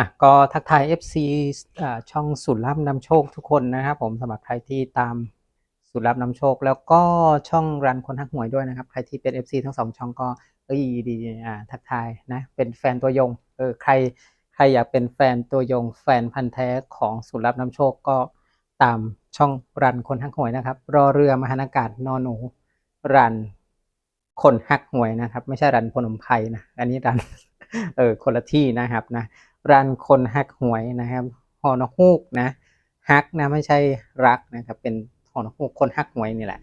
อะก็ทักทาย FC อ่าช่องสุดลับนำโชคทุกคนนะครับผมสำหรับใครที่ตามสุดลับนำโชค แล้วก็ช่องรันคนทักหวยด้วยนะครับ ใครที่เป็น FC ทั้งสองช่องก็เอ้ยดีอ่าทักทายนะเป็นแฟนตัวยงเออใครใครอยากเป็นแฟนตัวยงแฟนพันธ์แท้ของสุดลับนำโชคก็ตามช่องรันคนทักหวยนะครับ รอเรือมหานากาศนอนหนู รันคนฮักหวยนะครับ ไม่ใช่รันพนมไพรนะ อันนี้รันเออคนละที่นะครับนะ รันคนฮักหวยนะครับฮอนกฮูกนะฮักนะไม่ใช่รักนะครับ เป็นฮอนกฮูกคนฮักหวยนี่แหละ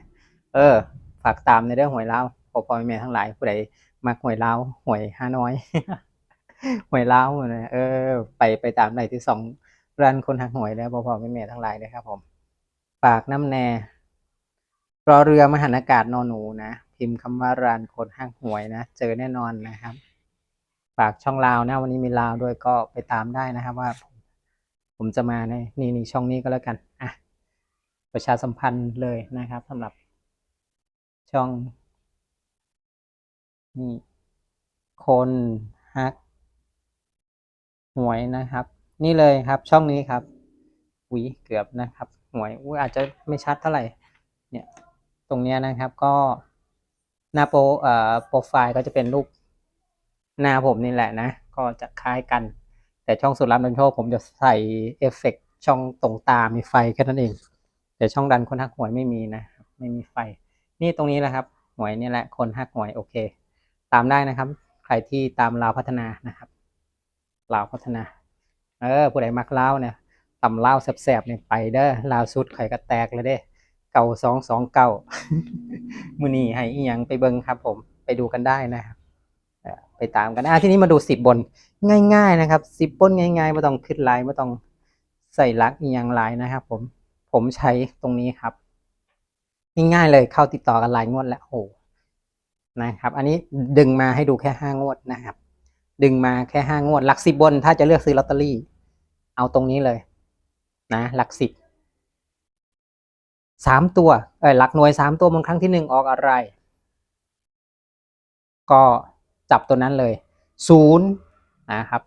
เออ ฝากตามในเรื่องหวยเล้าพอพอแม่ทั้งหลายผู้ใดมักหวยเล้าหวยห้าน้อยหวยเล้านะเออ ไปไปตามในที่สองรันคนฮักหวยแล้วพอพอแม่แม่ทั้งหลายนะครับผมฝากน้ำแน่รอเรือมหันอากาศนอนหนูนะพิมพ์คำว่ารันคนฮักหวยนะเจอแน่นอนนะครับ ฝากช่องลาวนะ วันนี้มีลาวด้วยก็ไปตามได้นะครับว่าผมผมจะมาในนี่นี่ช่องนี้ก็แล้วกันอะประชาสัมพันธ์เลยนะครับสำหรับช่องนี่คนฮักหวยนะครับ นี่เลยครับช่องนี้ครับหวีเกือบนะครับหวยอุ๊ยอาจจะไม่ชัดเท่าไหร่เนี่ยตรงเนี้ยนะครับก็หน้าโปรเอ่อโปรไฟล์ก็จะเป็นรูป หน้าผมนี่แหละนะ ก็จะคล้ายกัน แต่ช่องสุดรับนันโชคผมจะใส่เอฟเฟกต์ช่องตรงตา มีไฟแค่นั้นเอง แต่ช่องดันคนหักหวยไม่มีนะ ไม่มีไฟ นี่ตรงนี้แหละครับ หวยนี่แหละ คนหักหวยโอเค ตามได้นะครับ ใครที่ตามลาวพัฒนานะครับลาวพัฒนา เออ ผู้ใดมักลาวเนี่ยตำลาวแสบๆเนี่ยไปเด้อลาวสุดไข่กระแตกเลยเด้เก่าสองสองเก่ามือนี้ให้อีหยังไปเบิงครับ ผม ไปดูกันได้นะครับ ไปตามกันอะทีนี้มาดูสิบบนง่าย ๆนะครับสิบบนง่ายๆไม่ต้องขึ้นไลน์ไม่ต้องใส่ลักอีย่างไลน์นะครับ ผมผมใช้ตรงนี้ครับ ง่ายๆเลยเข้าติดต่อกันหลายงวดแล้วโอ้นะครับ อันนี้ดึงมาให้ดูแค่ห้างวดนะครับ ดึงมาแค่ห้างวด หลักสิบบน ถ้าจะเลือกซื้อลอตเตอรี่ เอาตรงนี้เลย นะหลักสิบสามตัวเออหลักหน่วยสามตัวบนครั้งที่หนึ่งออกอะไร ก็ จับตัวนั้นเลยศูนย์นะครับ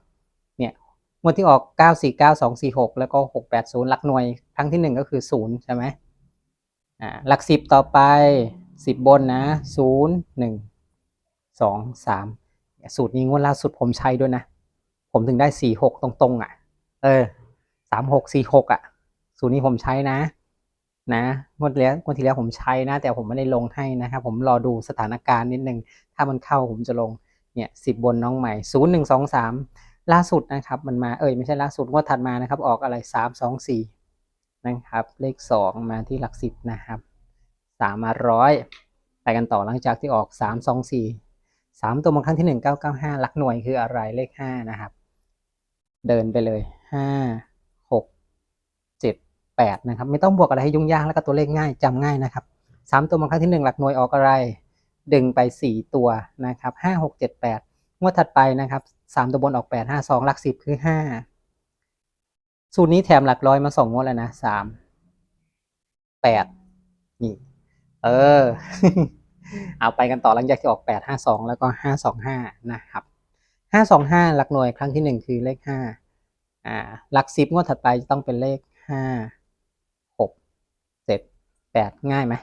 เนี่ยงวดที่ออกเก้าสี่เก้าสองสี่หกแล้วก็หกแปดศูนย์หลักหน่วยครั้งที่หนึ่งก็คือศูนย์ใช่ไหมอ่าหลักสิบต่อไปสิบบนนะศูนย์หนึ่งสองสามสูตรนี้งวดล่าสุดผมใช้ด้วยนะ ผมถึงได้สี่หกตรงๆอะ เออสามหกสี่หกอะ สูตรนี้ผมใช้นะนะงวดแล้วงวดที่แล้วผมใช้นะ แต่ผมไม่ได้ลงให้นะครับ ผมรอดูสถานการณ์นิดนึง ถ้ามันเข้าผมจะลง เนี่ยสิบบนน้องใหม่ศูนย์หนึ่งสองสามล่าสุดนะครับมันมาเอ้ยไม่ใช่ล่าสุดงวดถัดมานะครับออกอะไรสามสองสี่นะครับ เลขสองมาที่หลักสิบนะครับสามมาร้อยไปกันต่อหลังจากที่ออกสามสองสี่สามตัวบางครั้งที่หนึ่งเก้าเก้าห้าหลักหน่วยคืออะไรเลขห้านะครับ เดินไปเลยห้าหกเจ็ดแปดนะครับ ไม่ต้องบวกอะไรให้ยุ่งยากแล้วก็ตัวเลขง่ายจำง่ายนะครับสามตัวบางครั้งที่หนึ่งหลักหน่วยออกอะไร ดึงไปสี่ตัวนะครับห้าหกเจ็ดแปดงวดถัดไปนะครับสามตัวบนออกแปดห้าสองหลักสิบคือห้าสูตรนี้แถมหลักร้อยมาสองงวดแล้วนะสามแปดนี่ เออ เอาไปกันต่อหลังจากที่ออกแปดห้าสองแล้วก็ห้าสองห้านะครับห้าสองห้าหลักหน่วยครั้งที่หนึ่งคือเลขห้าอ่า หลักสิบงวดถัดไปจะต้องเป็นเลขห้าหกเจ็ดแปดง่ายไหม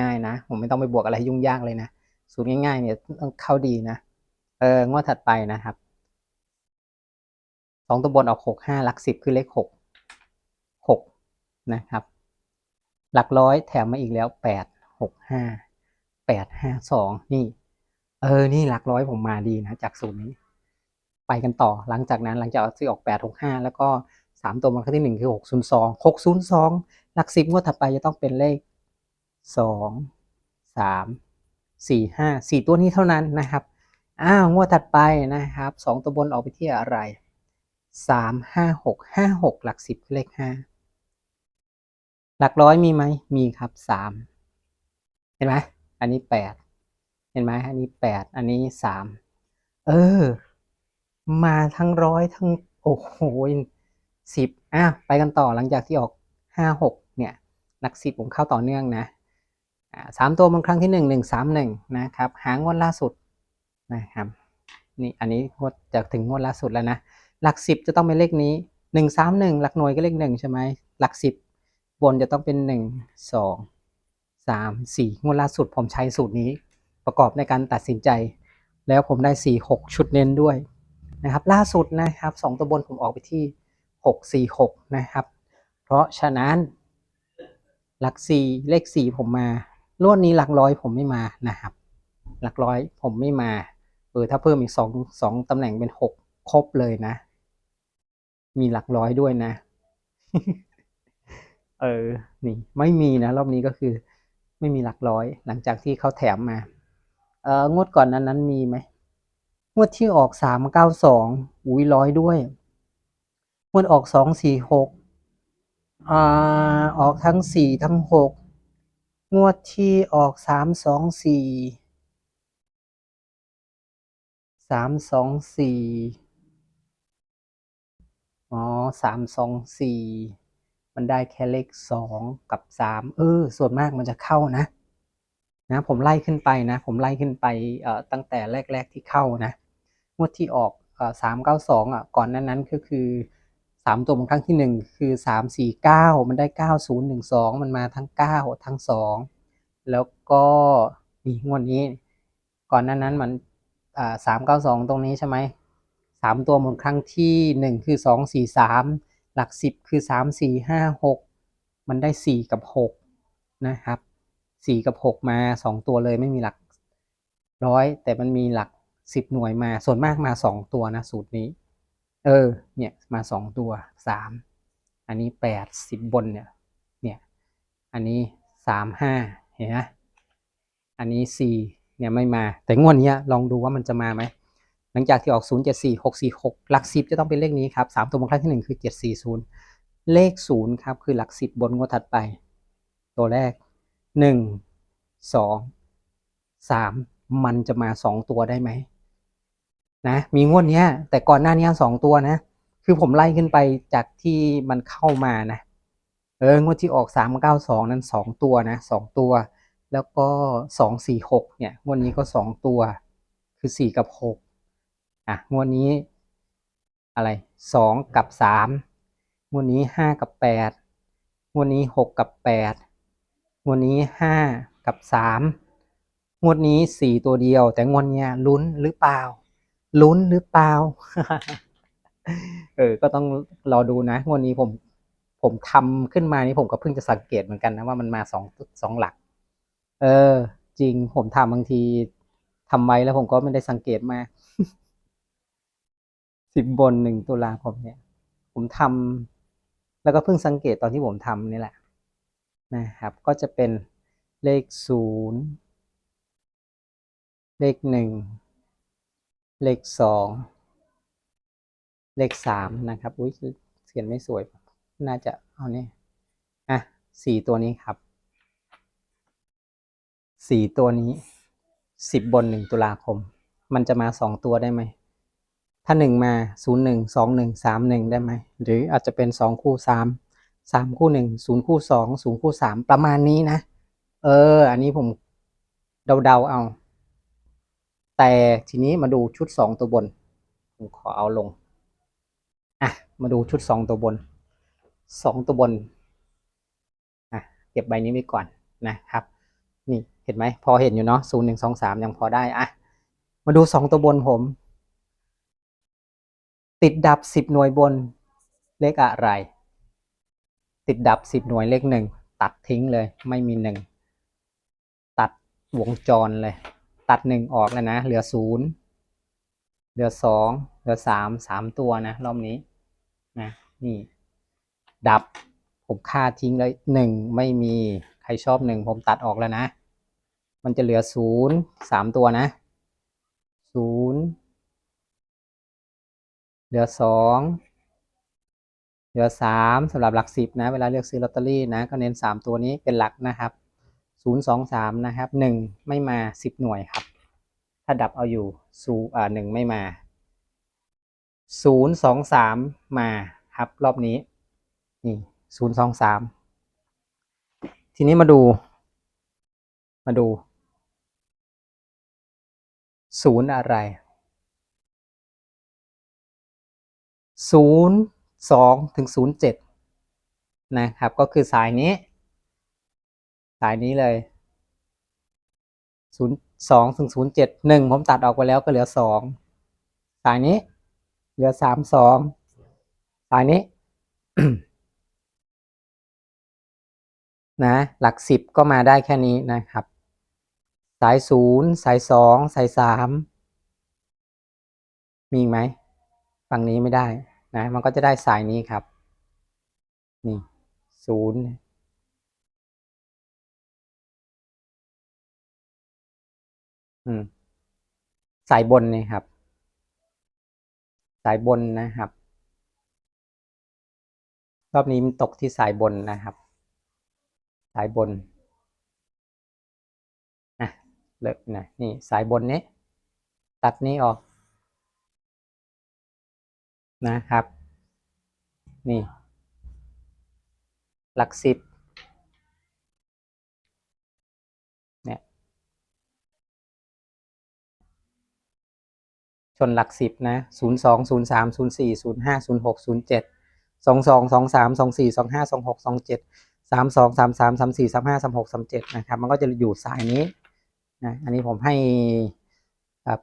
ง่ายนะ ผมไม่ต้องไปบวกอะไรยุ่งยากเลยนะ สูตรง่ายๆเนี่ยต้องเข้าดีนะ เอองวดถัดไปนะครับสองตัวบนออกหกห้าหลักสิบคือเลขหกหกนะครับ หลักร้อยแถมมาอีกแล้วแปดหกห้าแปดห้าสองนี่ เออนี่หลักร้อยผมมาดีนะจากสูตรนี้ ไปกันต่อหลังจากนั้นหลังจากที่ออกแปดหกห้าแล้วก็สามตัวมันครั้งที่หนึ่งคือหกศูนย์สองหกศูนย์สองหลักสิบงวดถัดไปจะต้องเป็นเลขสองสาม สี่ห้าสี่ตัวนี้เท่านั้นนะครับ อ้าวงวดถัดไปนะครับสองตัวบนออกไปที่อะไรสามห้าหกห้าหกหลักสิบเลขห้าหลักร้อยมีไหมมีครับสามเห็นไหมอันนี้แปดเห็นไหมอันนี้แปดอันนี้สามเออ มาทั้งร้อยทั้งโอ้โหสิบอะไปกันต่อหลังจากที่ออกห้าหกเนี่ยหลักสิบผมเข้าต่อเนื่องนะ สามตัวบนครั้งที่หนึ่งหนึ่งสามหนึ่งนะครับหางวดล่าสุดนะครับนี่อันนี้งวดจะถึงงวดล่าสุดแล้วนะหลักสิบจะต้องเป็นเลขนี้หนึ่งสามหนึ่งหลักหน่วยก็เลขหนึ่งใช่ไหมหลักสิบบนจะต้องเป็นหนึ่งสองสามสี่งวดล่าสุดผมใช้สูตรนี้ประกอบในการตัดสินใจ แล้วผมได้สี่หกชุดเน้นด้วยนะครับล่าสุดนะครับสองตัวบนผมออกไปที่หกสี่หกนะครับ เพราะฉะนั้นหลักสี่เลขสี่ผมมา ล้วนนี้หลักร้อยผมไม่มานะครับ หลักร้อยผมไม่มา เออถ้าเพิ่มอีกสองสองตำแหน่งเป็นหกครบเลยนะ มีหลักร้อยด้วยนะ เออ นี่ ไม่มีนะ รอบนี้ก็คือ ไม่มีหลักร้อย หลังจากที่เขาแถมมา เอองวดก่อนนั้นนั้นมีไหมงวดที่ออกสามเก้าสองอุ้ยร้อยด้วยงวดออกสองสี่หกอ่าออกทั้งสี่ทั้งหก งวดที่ออกสามสองสี่สามสองสี่อ๋อสามสองสี่มันได้แค่เลขสองกับสามเออ ส่วนมากมันจะเข้านะ นะ ผมไล่ขึ้นไปนะ ผมไล่ขึ้นไปเอ่อตั้งแต่แรก ๆที่เข้านะงวดที่ออกเอ่อสามเก้าสองอะก่อนนั้นนั้นก็คือ สามตัวบนครั้งที่หนึ่งคือสามสี่เก้ามันได้เก้าศูนย์หนึ่งสองมันมาทั้งเก้าทั้งสองแล้วก็นี่งวดนี้ ก่อนนั้นนั้นมันอ่าสามเก้าสองตรงนี้ใช่ไหมสามตัวบนครั้งที่หนึ่งคือสองสี่สามหลักสิบคือสามสี่ห้าหกมันได้สี่กับหกนะครับสี่กับหกมาสองตัวเลยไม่มีหลักร้อยแต่มันมีหลักสิบหน่วยมาส่วนมากมาสองตัวนะสูตรนี้ เออ เนี่ยมาสองตัวสามอันนี้แปดสิบบนเนี่ย เนี่ย อันนี้สามห้าเห็นไหมอันนี้สี่เนี่ยไม่มา แต่งวดนี้ลองดูว่ามันจะมาไหมหลังจากที่ออกศูนย์เจ็ดสี่หกสี่หกหลักสิบจะต้องเป็นเลขนี้ครับสามตัวบนครั้งที่หนึ่งคือเจ็ดสี่ศูนย์เลขศูนย์ครับ คือหลักสิบบนงวดถัดไป ตัวแรกหนึ่งสองสามมันจะมาสองตัวได้ไหม นะมีงวดเนี้ย แต่ก่อนหน้านี้สองตัวนะ คือผมไล่ขึ้นไปจากที่มันเข้ามานะเอองวดที่ออกสามเก้าสองนั้นสองตัวนะสองตัว แล้วก็สองสี่หกเนี่ยงวดนี้ก็สองตัว คือสี่กับหกอะงวดนี้ อะไรสองกับสามงวดนี้ห้ากับแปดงวดนี้หกกับแปดงวดนี้ห้ากับสามงวดนี้สี่ตัวเดียว แต่งวดเนี้ยลุ้นหรือเปล่า ลุ้นหรือเปล่า เออ ก็ต้องรอดูนะงวดนี้ผม ผมทำขึ้นมานี่ผมก็เพิ่งจะสังเกตเหมือนกันนะว่ามันมาสองสองหลัก เออ จริงผมทำบางทีทำไว้แล้วผมก็ไม่ได้สังเกตมาสิบบนหนึ่งตุลาคมเนี่ย ผมทำแล้วก็เพิ่งสังเกตตอนที่ผมทำนี่แหละ นะครับ ก็จะเป็นเลขศูนย์เลขหนึ่ง เลขสองเลขสามนะครับอุ้ยเขียนไม่สวย น่าจะเอาเนี่ยอะสี่ตัวนี้ครับสี่ตัวนี้สิบบนหนึ่งตุลาคม มันจะมาสองตัวได้ไหม ถ้าหนึ่งมาศูนย์หนึ่งสองหนึ่งสามหนึ่งได้ไหม หรืออาจจะเป็นสองคู่สามสามคู่หนึ่งศูนย์คู่สองศูนย์คู่สามประมาณนี้นะ เออ อันนี้ผมเดาๆเอา แต่ทีนี้มาดูชุดสองตัวบน ผมขอเอาลง อะ มาดูชุดสองตัวบนสองตัวบน อะ เก็บใบนี้ไว้ก่อนนะครับ นี่เห็นไหม พอเห็นอยู่เนาะศูนย์หนึ่งสองสามยังพอได้ อะ มาดูสองตัวบนผม ติดดับสิบหน่วยบนเลขอะไร ติดดับสิบหน่วยเลขหนึ่ง ตัดทิ้งเลย ไม่มีหนึ่ง ตัดวงจรเลย ตัดหนึ่งออกแล้วนะ เหลือศูนย์เหลือสองเหลือสามสามตัวนะ รอบนี้นะนี่ ดับผมค่าทิ้งเลยหนึ่งไม่มีใครชอบหนึ่งผมตัดออกแล้วนะ มันจะเหลือศูนย์สามตัวนะศูนย์เหลือสองเหลือสามสำหรับหลักสิบนะ เวลาเลือกซื้อลอตเตอรี่นะ ก็เน้นสามตัวนี้เป็นหลักนะครับ ศูนย์สองสามนะครับหนึ่งไม่มาสิบหน่วยครับ ถ้าดับเอาอยู่ศูอ่าหนึ่งไม่มาศูนย์สองสามมาครับ รอบนี้ นี่ศูนย์สองสามทีนี้มาดู มาดู ศูนย์อะไรศูนย์สองถึงศูนย์เจ็ดนะครับ ก็คือสายนี้ สายนี้เลยศูนย์สองถึงศูนย์เจ็ดหนึ่งผมตัดออกไปแล้วก็เหลือสองสายนี้ เหลือสามสองสายนี้นะหลักสิบก็มาได้แค่นี้นะครับ สายศูนย์สายสองสายสามมีไหมฝั่งนี้ไม่ได้นะ มันก็จะได้สายนี้ครับ นี่ศูนย์ อืม สายบนนี่ครับ สายบนนะครับ รอบนี้มันตกที่สายบนนะครับ สายบนอะเลิกนะนี่สายบนนี้ ตัดนี้ออก นะครับ นี่ หลักสิบ ชนหลักสิบนะศูนย์สองศูนย์สามศูนย์สี่ศูนย์ห้าศูนย์หกศูนย์เจ็ดสองสองสองสามสองสี่สองห้าสองหกสองเจ็ดสามสองสามสามสามสี่สามห้าสามหกสามเจ็ดนะครับ มันก็จะอยู่สายนี้นะอันนี้ผมให้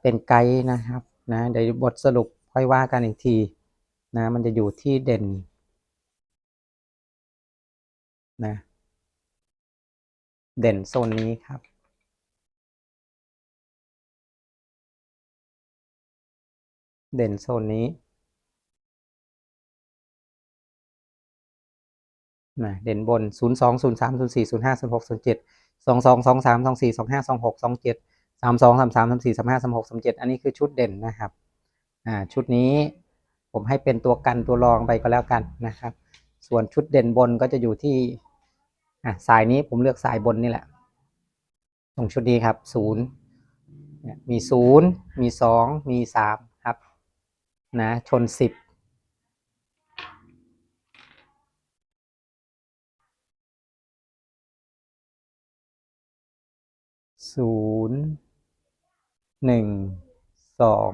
เป็นไกด์นะครับนะเดี๋ยวบทสรุปค่อยว่ากันอีกทีนะมันจะอยู่ที่เด่นนะเด่นโซนนี้ครับ เด่นโซนนี้นะเด่นบน 0 2 0 3 0 4 0 5 0 6 0 7 2 2 2 3 2 4 2 5 2 6 2 7 3 2 3 3 3 4 3 5 3 6 3 7 อันนี้คือชุดเด่นนะครับ อ่า ชุดนี้ผมให้เป็นตัวกันตัวรองไปก็แล้วกันนะครับ ส่วนชุดเด่นบนก็จะอยู่ที่ อะสายนี้ผมเลือกสายบนนี่แหละ ตรงชุดนี้ครับศูนย์เนี่ยมีศูนย์มีสองมีสามครับ นะชนสิบศูนย์หนึ่งสอง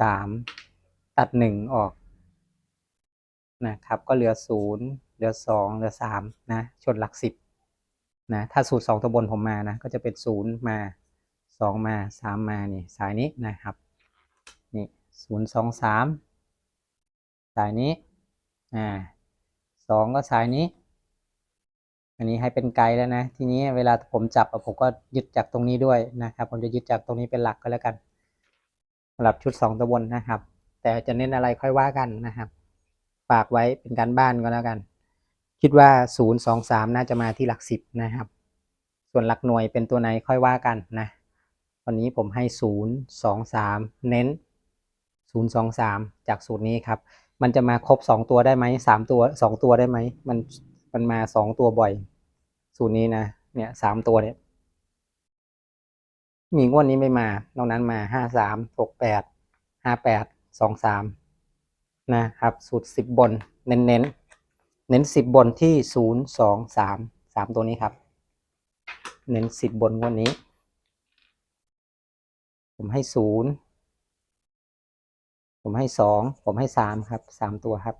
สามตัดหนึ่งออกนะครับ ก็เหลือศูนย์เหลือสองเหลือสามนะ ชนหลักสิบนะ ถ้าสูตรสองตัวบนผมมานะ ก็จะเป็นศูนย์มาสองมาสามมานี่สายนี้นะครับ นี่ ศูนย์สองสามสายนี้ อ่าสองก็สายนี้ อันนี้ให้เป็นไกด์แล้วนะ ทีนี้เวลาผมจับผมก็ยึดจากตรงนี้ด้วยนะครับ ผมจะยึดจากตรงนี้เป็นหลักก็แล้วกันสำหรับชุดสองตัวบนนะครับ แต่จะเน้นอะไรค่อยว่ากันนะครับ ฝากไว้เป็นการบ้านก็แล้วกัน คิดว่าศูนย์สองสามน่าจะมาที่หลักสิบนะครับ ส่วนหลักหน่วยเป็นตัวไหนค่อยว่ากันนะวันนี้ผมให้ศูนย์สองสามเน้น ศูนย์สองสามจากสูตรนี้ครับ มันจะมาครบสองตัวได้ไหมสามตัวสองตัวได้ไหม มันมันมาสองตัวบ่อย สูตรนี้นะ เนี่ยสามตัวเนี่ย มีงวดนี้ไม่มา นอกนั้นมาห้าสามหกแปดห้าแปดสองสามนะครับ สูตรสิบบน เน้นเน้นเน้นสิบบนที่ศูนย์สามตัวนี้ครับ เน้นสิบบนงวดนี้ ผมให้ศูนย์ ผมให้สองผมให้สามครับสามตัวครับ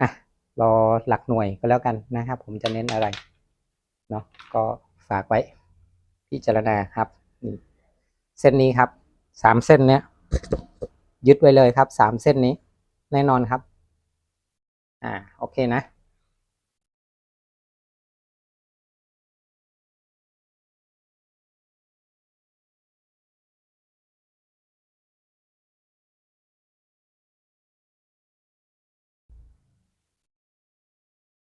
อะรอหลักหน่วยก็แล้วกันนะครับ ผมจะเน้นอะไรเนาะก็ฝากไว้พิจารณาครับนี่เส้นนี้ครับสามเส้นเนี้ยยึดไว้เลยครับสามเส้นนี้แน่นอนครับ อ่าโอเคนะ